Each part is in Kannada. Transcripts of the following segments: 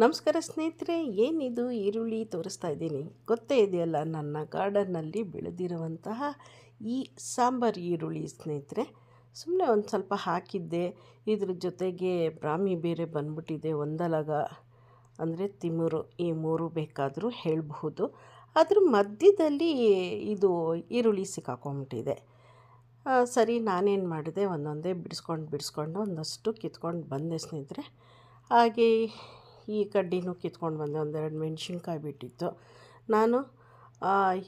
ನಮಸ್ಕಾರ ಸ್ನೇಹಿತರೆ, ಏನಿದು ಈರುಳ್ಳಿ ತೋರಿಸ್ತಾ ಇದ್ದೀನಿ. ಗೊತ್ತೇ ಇದೆಯಲ್ಲ, ನನ್ನ ಗಾರ್ಡನ್ನಲ್ಲಿ ಬೆಳೆದಿರುವಂತಹ ಈ ಸಾಂಬಾರು ಈರುಳ್ಳಿ ಸ್ನೇಹಿತರೆ. ಸುಮ್ಮನೆ ಒಂದು ಸ್ವಲ್ಪ ಹಾಕಿದ್ದೆ. ಇದ್ರ ಜೊತೆಗೆ ಬ್ರಾಹ್ಮಿ ಬೇರೆ ಬಂದ್ಬಿಟ್ಟಿದೆ, ಒಂದಲಗ. ಅಂದರೆ ತಿಮೂರು, ಈ ಮೂರು ಬೇಕಾದರೂ ಹೇಳಬಹುದು. ಅದ್ರ ಮಧ್ಯದಲ್ಲಿ ಇದು ಈರುಳ್ಳಿ ಸಿಕ್ಕಾಕೊಂಬಿಟ್ಟಿದೆ. ಸರಿ, ನಾನೇನು ಮಾಡಿದೆ, ಒಂದೊಂದೇ ಬಿಡಿಸ್ಕೊಂಡು ಬಿಡಿಸ್ಕೊಂಡು, ಒಂದಷ್ಟು ಕಿತ್ಕೊಂಡು ಬಂದೆ ಸ್ನೇಹಿತರೆ. ಹಾಗೆ ಈ ಕಡ್ಡಿನೂ ಕಿತ್ಕೊಂಡು ಬಂದೆ, ಒಂದೆರಡು ಮೆಣಸಿನ್ಕಾಯಿ ಬಿಟ್ಟಿತ್ತು. ನಾನು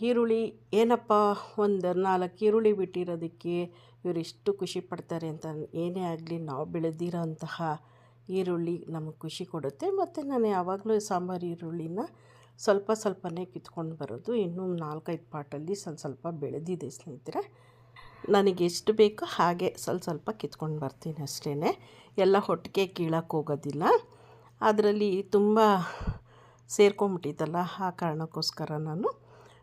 ಈರುಳ್ಳಿ ಏನಪ್ಪ, ಒಂದು ನಾಲ್ಕು ಈರುಳ್ಳಿ ಬಿಟ್ಟಿರೋದಕ್ಕೆ ಇವರಿಷ್ಟು ಖುಷಿ ಪಡ್ತಾರೆ ಅಂತ ಏನೇ ಆಗಲಿ ನಾವು ಬೆಳೆದಿರೋಂತಹ ಈರುಳ್ಳಿ ನಮಗೆ ಖುಷಿ ಕೊಡುತ್ತೆ. ಮತ್ತು ನಾನು ಯಾವಾಗಲೂ ಸಾಂಬಾರು ಈರುಳ್ಳಿನ ಸ್ವಲ್ಪ ಸ್ವಲ್ಪನೇ ಕಿತ್ಕೊಂಡು ಬರೋದು. ಇನ್ನೂ ನಾಲ್ಕೈದು ಪಾಟಲ್ಲಿ ಸ್ವಲ್ಪ ಸ್ವಲ್ಪ ಬೆಳೆದಿದೆ ಸ್ನೇಹಿತರೆ. ನನಗೆ ಎಷ್ಟು ಬೇಕೋ ಹಾಗೆ ಸ್ವಲ್ಪ ಸ್ವಲ್ಪ ಕಿತ್ಕೊಂಡು ಬರ್ತೀನಿ ಅಷ್ಟೇ ಎಲ್ಲ ಹೊಟ್ಟಿಗೆ ಕೀಳಕ್ಕೆ ಹೋಗೋದಿಲ್ಲ. ಅದರಲ್ಲಿ ತುಂಬ ಸೇರ್ಕೊಂಬಿಟ್ಟಿತ್ತಲ್ಲ ಆ ಕಾರಣಕ್ಕೋಸ್ಕರ ನಾನು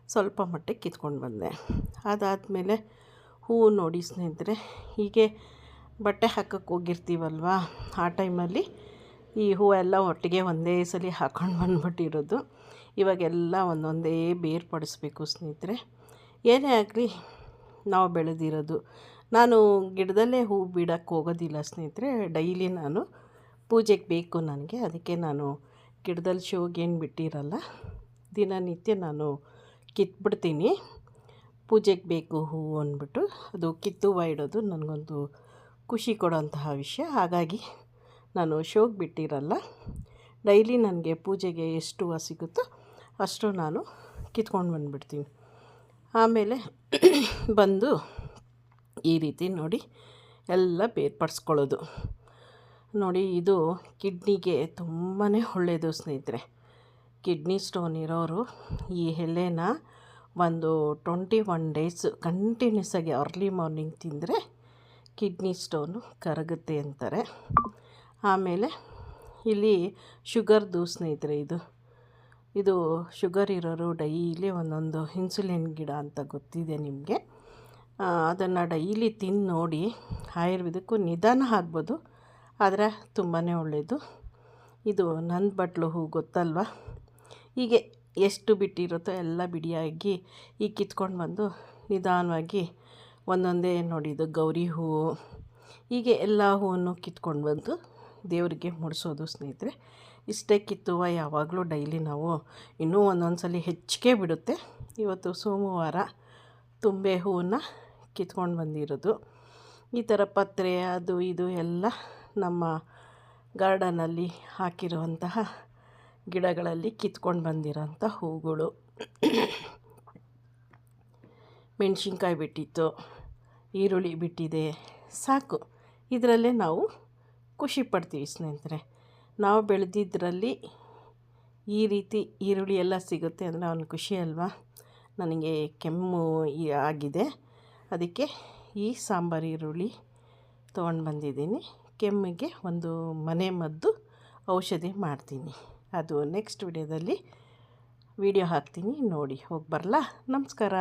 ಸ್ವಲ್ಪ ಮಟ್ಟಿಗೆ ಕಿತ್ಕೊಂಡು ಬಂದೆ. ಅದಾದಮೇಲೆ ಹೂವು ನೋಡಿ ಸ್ನೇಹಿತರೆ, ಹೀಗೆ ಬಟ್ಟೆ ಹಾಕಕ್ಕೆ ಹೋಗಿರ್ತೀವಲ್ವ? ಆ ಟೈಮಲ್ಲಿ ಈ ಹೂವೆಲ್ಲ ಒಟ್ಟಿಗೆ ಒಂದೇ ಸಲ ಹಾಕೊಂಡು ಬಂದ್ಬಿಟ್ಟಿರೋದು. ಇವಾಗೆಲ್ಲ ಒಂದೊಂದೇ ಬೇರ್ಪಡಿಸ್ಬೇಕು ಸ್ನೇಹಿತರೆ. ಏನೇ ಆಗಲಿ, ನಾವು ಬೆಳೆದಿರೋದು. ನಾನು ಗಿಡದಲ್ಲೇ ಹೂ ಬಿಡೋಕ್ಕೆ ಹೋಗೋದಿಲ್ಲ ಸ್ನೇಹಿತರೆ. ಡೈಲಿ ನಾನು ಪೂಜೆಗೆ ಬೇಕು ನನಗೆ, ಅದಕ್ಕೆ ನಾನು ಗಿಡದಲ್ಲಿ ಶೋಗೇನು ಬಿಟ್ಟಿರಲ್ಲ, ದಿನನಿತ್ಯ ನಾನು ಕಿತ್ಬಿಡ್ತೀನಿ. ಪೂಜೆಗೆ ಬೇಕು ಹೂವು ಅಂದ್ಬಿಟ್ಟು, ಅದು ಕಿತ್ತು ಇಡೋದು ನನಗೊಂದು ಖುಷಿ ಕೊಡೋಂತಹ ವಿಷಯ. ಹಾಗಾಗಿ ನಾನು ಶೋಗೆ ಬಿಟ್ಟಿರಲ್ಲ, ಡೈಲಿ ನನಗೆ ಪೂಜೆಗೆ ಎಷ್ಟು ಹೂವು ಸಿಗುತ್ತೋ ಅಷ್ಟು ನಾನು ಕಿತ್ಕೊಂಡು ಬಂದುಬಿಡ್ತೀನಿ. ಆಮೇಲೆ ಬಂದು ಈ ರೀತಿ ನೋಡಿ ಎಲ್ಲ ಬೇರ್ಪಡಿಸ್ಕೊಳ್ಳೋದು. ನೋಡಿ, ಇದು ಕಿಡ್ನಿಗೆ ತುಂಬಾ ಒಳ್ಳೆಯದು ಸ್ನೇಹಿತರೆ. ಕಿಡ್ನಿ ಸ್ಟೋನ್ ಇರೋರು ಈ ಎಲೆನ ಒಂದು ಟ್ವೆಂಟಿ ಒನ್ ಡೇಸ್ ಕಂಟಿನ್ಯೂಸ್ ಆಗಿ ಅರ್ಲಿ ಮಾರ್ನಿಂಗ್ ತಿಂದರೆ ಕಿಡ್ನಿ ಸ್ಟೋನು ಕರಗುತ್ತೆ ಅಂತಾರೆ. ಆಮೇಲೆ ಇಲ್ಲಿ ಶುಗರ್ದು ಸ್ನೇಹಿತರೆ ಇದು. ಇದು ಶುಗರ್ ಇರೋರು ಡೈಲಿ ಒಂದೊಂದು ಇನ್ಸುಲಿನ್ ಗಿಡ ಅಂತ ಗೊತ್ತಿದೆ ನಿಮಗೆ. ಅದನ್ನು ಡೈಲಿ ತಿಂದು ನೋಡಿ, ಆಯುರ್ವೇದಕ್ಕೂ ನಿಧಾನ ಆಗ್ಬೋದು. ಆದರೆ ತುಂಬಾ ಒಳ್ಳೆಯದು. ಇದು ನನ್ನ ಬಟ್ಲು ಹೂ ಗೊತ್ತಲ್ವ? ಹೀಗೆ ಎಷ್ಟು ಬಿಟ್ಟಿರುತ್ತೋ ಎಲ್ಲ ಬಿಡಿಯಾಗಿ ಈಗ ಕಿತ್ಕೊಂಡು ಬಂದು ನಿಧಾನವಾಗಿ ಒಂದೊಂದೇ ನೋಡಿದ್ದು ಗೌರಿ ಹೂವು ಹೀಗೆ ಎಲ್ಲ ಹೂವನ್ನು ಕಿತ್ಕೊಂಡು ಬಂದು ದೇವರಿಗೆ ಮುಡಿಸೋದು ಸ್ನೇಹಿತರೆ, ಇಷ್ಟೇ ಕಿತ್ತುವ ಯಾವಾಗಲೂ ಡೈಲಿ ನಾವು ಇನ್ನೂ ಒಂದೊಂದು ಸಲ ಹೆಚ್ಚಿಗೆ ಬಿಡುತ್ತೆ. ಇವತ್ತು ಸೋಮವಾರ ತುಂಬೆ ಹೂವನ್ನು ಕಿತ್ಕೊಂಡು ಬಂದಿರೋದು. ಈ ಥರ ಪತ್ರೆ, ಅದು, ಇದು ಎಲ್ಲ ನಮ್ಮ ಗಾರ್ಡನಲ್ಲಿ ಹಾಕಿರುವಂತಹ ಗಿಡಗಳಲ್ಲಿ ಕಿತ್ಕೊಂಡು ಬಂದಿರೋಂಥ ಹೂಗಳು. ಮೆಣಸಿನ್ಕಾಯಿ ಬಿಟ್ಟಿತ್ತು, ಈರುಳ್ಳಿ ಬಿಟ್ಟಿದೆ, ಸಾಕು. ಇದರಲ್ಲೇ ನಾವು ಖುಷಿ ಪಡ್ತೀವಿ ಸ್ನೇಹಿತರೆ. ನಾವು ಬೆಳೆದಿದ್ದರಲ್ಲಿ ಈ ರೀತಿ ಈರುಳ್ಳಿ ಎಲ್ಲ ಸಿಗುತ್ತೆ ಅಂದರೆ ಅವನು ಖುಷಿ ಅಲ್ವಾ? ನನಗೆ ಕೆಮ್ಮು ಆಗಿದೆ. ಅದಕ್ಕೆ ಈ ಸಾಂಬಾರು ಈರುಳ್ಳಿ ತೊಗೊಂಡು ಬಂದಿದ್ದೀನಿ. ಕೆಮ್ಮಿಗೆ ಒಂದು ಮನೆ ಮದ್ದು ಔಷಧಿ ಮಾಡ್ತೀನಿ. ಅದು ನೆಕ್ಸ್ಟ್ ವಿಡಿಯೋದಲ್ಲಿ ವಿಡಿಯೋ ಹಾಕ್ತೀನಿ. ನೋಡಿ, ಹೋಗಿ ಬರಲಾ? ನಮಸ್ಕಾರ.